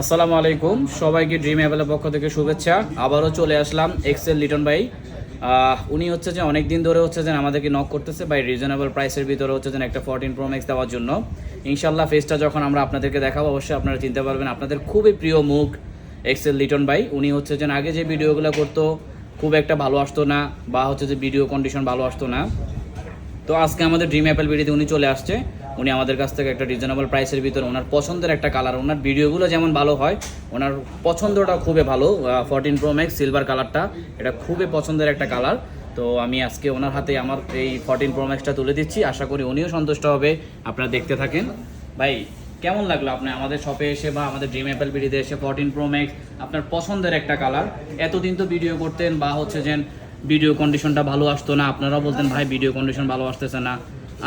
আসসালামু আলাইকুম। সবাইকে ড্রিম অ্যাপেলের পক্ষ থেকে শুভেচ্ছা। আবারও চলে আসলাম এক্সেল লিটন ভাই। উনি হচ্ছে যে অনেক দিন ধরে হচ্ছে যে আমাদেরকে নক করতেছে বাই রিজনেবল প্রাইসের ভিতরে হচ্ছে যে একটা ফোরটিন প্রো ম্যাক্স দেওয়ার জন্য। ইনশাল্লাহ ফেসটা যখন আমরা আপনাদেরকে দেখাবো, অবশ্যই আপনারা চিনতে পারবেন। আপনাদের খুবই প্রিয় মুখ এক্সেল লিটন ভাই। উনি হচ্ছে যে আগে যে ভিডিওগুলো করতো, খুব একটা ভালো আসতো না, বা হচ্ছে যে ভিডিও কন্ডিশন ভালো আসতো না। তো আজকে আমাদের ড্রিম অ্যাপেল ভিডিওতে উনি চলে আসছে। উনি আমাদের কাছ থেকে একটা রিজনেবল প্রাইসের ভিতরে ওনার পছন্দের একটা কালার ওনার ভিডিওগুলো যেমন ভালো হয়, ওনার পছন্দটা খুবই ভালো ফোরটিন প্রো ম্যাক্স সিলভার কালারটা এটা খুবই পছন্দের একটা কালার তো আমি আজকে ওনার হাতে আমার এই ফোরটিন প্রো ম্যাক্সটা তুলে দিচ্ছি, আশা করি উনিও সন্তুষ্ট হবে, আপনারা দেখতে থাকেন। ভাই, কেমন লাগল আপনি আমাদের শপে এসে বা আমাদের ড্রিম অ্যাপেল ভিডিওতে এসে ফোরটিন প্রো ম্যাক্স আপনার পছন্দের একটা কালার এতদিন তো ভিডিও করতেন বা হচ্ছে যে ভিডিও কন্ডিশনটা ভালো আসতো না, আপনারাও বলতেন, ভাই ভিডিও কন্ডিশন ভালো আসতেছে না।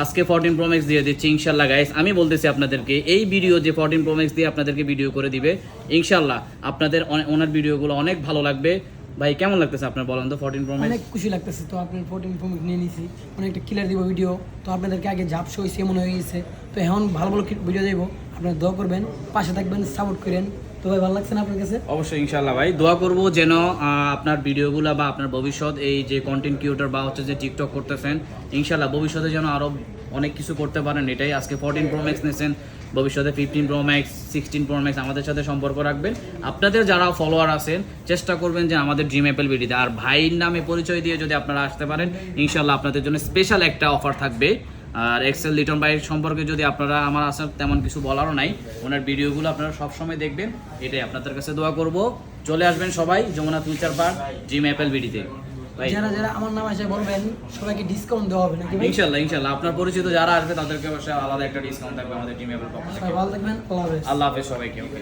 আজকে ফোরটিন প্রোমেক্স দিয়ে দিচ্ছি, ইনশাল্লাহ গাইস আমি বলতেছি আপনাদেরকে, এই ভিডিও যে ফোরটিন প্রোমেক্স দিয়ে আপনাদেরকে ভিডিও করে দিবে, ইনশাল্লাহ, আপনাদের ওনার ভিডিওগুলো অনেক ভালো লাগবে। ভাই, কেমন লাগতেছে আপনার, বলেন তো ফোরটিন প্রোমেক্স অনেক খুশি লাগতেছে, তো আপনার ফোরটিন প্রোমেক্স নিয়ে নিয়েছি অনেকটা ক্লিয়ার দিব ভিডিও তো আপনাদেরকে আগে ঝাপসা হয়েছে এমন হয়ে গেছে তো এখন ভালো ভালো ভিডিও দেবো। আপনারা দোয়া করবেন, পাশে থাকবেন সাপোর্ট করেন। তো ভাই, ভালো লাগছে না আপনার কাছে? অবশ্যই ইনশাল্লাহ ভাই। দোয়া করব যেন আপনার ভিডিওগুলো বা আপনার ভবিষ্যৎ, এই যে কন্টেন্ট ক্রিয়েটর বা হচ্ছে যে টিকটক করতেছেন ইনশাল্লাহ ভবিষ্যতে যেন আরও অনেক কিছু করতে পারেন। এটাই আজকে ফোরটিন প্রো ম্যাক্স নিয়েছেন। ভবিষ্যতে fifteen pro max sixteen pro max আমাদের সাথে সম্পর্ক রাখবেন। আপনাদের যারা ফলোয়ার আছেন, চেষ্টা করবেন যে আমাদের ড্রিম অ্যাপেল ভিডিওতে আর ভাইয়ের নামে পরিচয় দিয়ে যদি আপনারা আসতে পারেন ইনশাল্লাহ আপনাদের জন্য স্পেশাল একটা অফার থাকবে। আর এক্সেল লিটন ভাইয়ের সম্পর্কে যদি আপনারা আমার আসার তেমন কিছু বলারও নাই ওনার ভিডিওগুলো আপনারা সবসময় দেখবেন এটাই আপনাদের কাছে দোয়া করব। চলে আসবেন সবাই Jamuna future park gym Apple বিডিতে যারা যারা আমার নাম বলবেন সবাইকে ডিসকাউন্ট দেওয়া হবে নাকি আপনার পরিচিত যারা আসবে তাদেরকে অবশ্যই আলাদা একটা ডিসকাউন্ট থাকবে আমাদের টিম অ্যাপেল পক্ষ থেকে। ভালো থাকবেন আল্লাহ হাফেজ। আল্লাহ হাফেজ সবাইকে ওকে।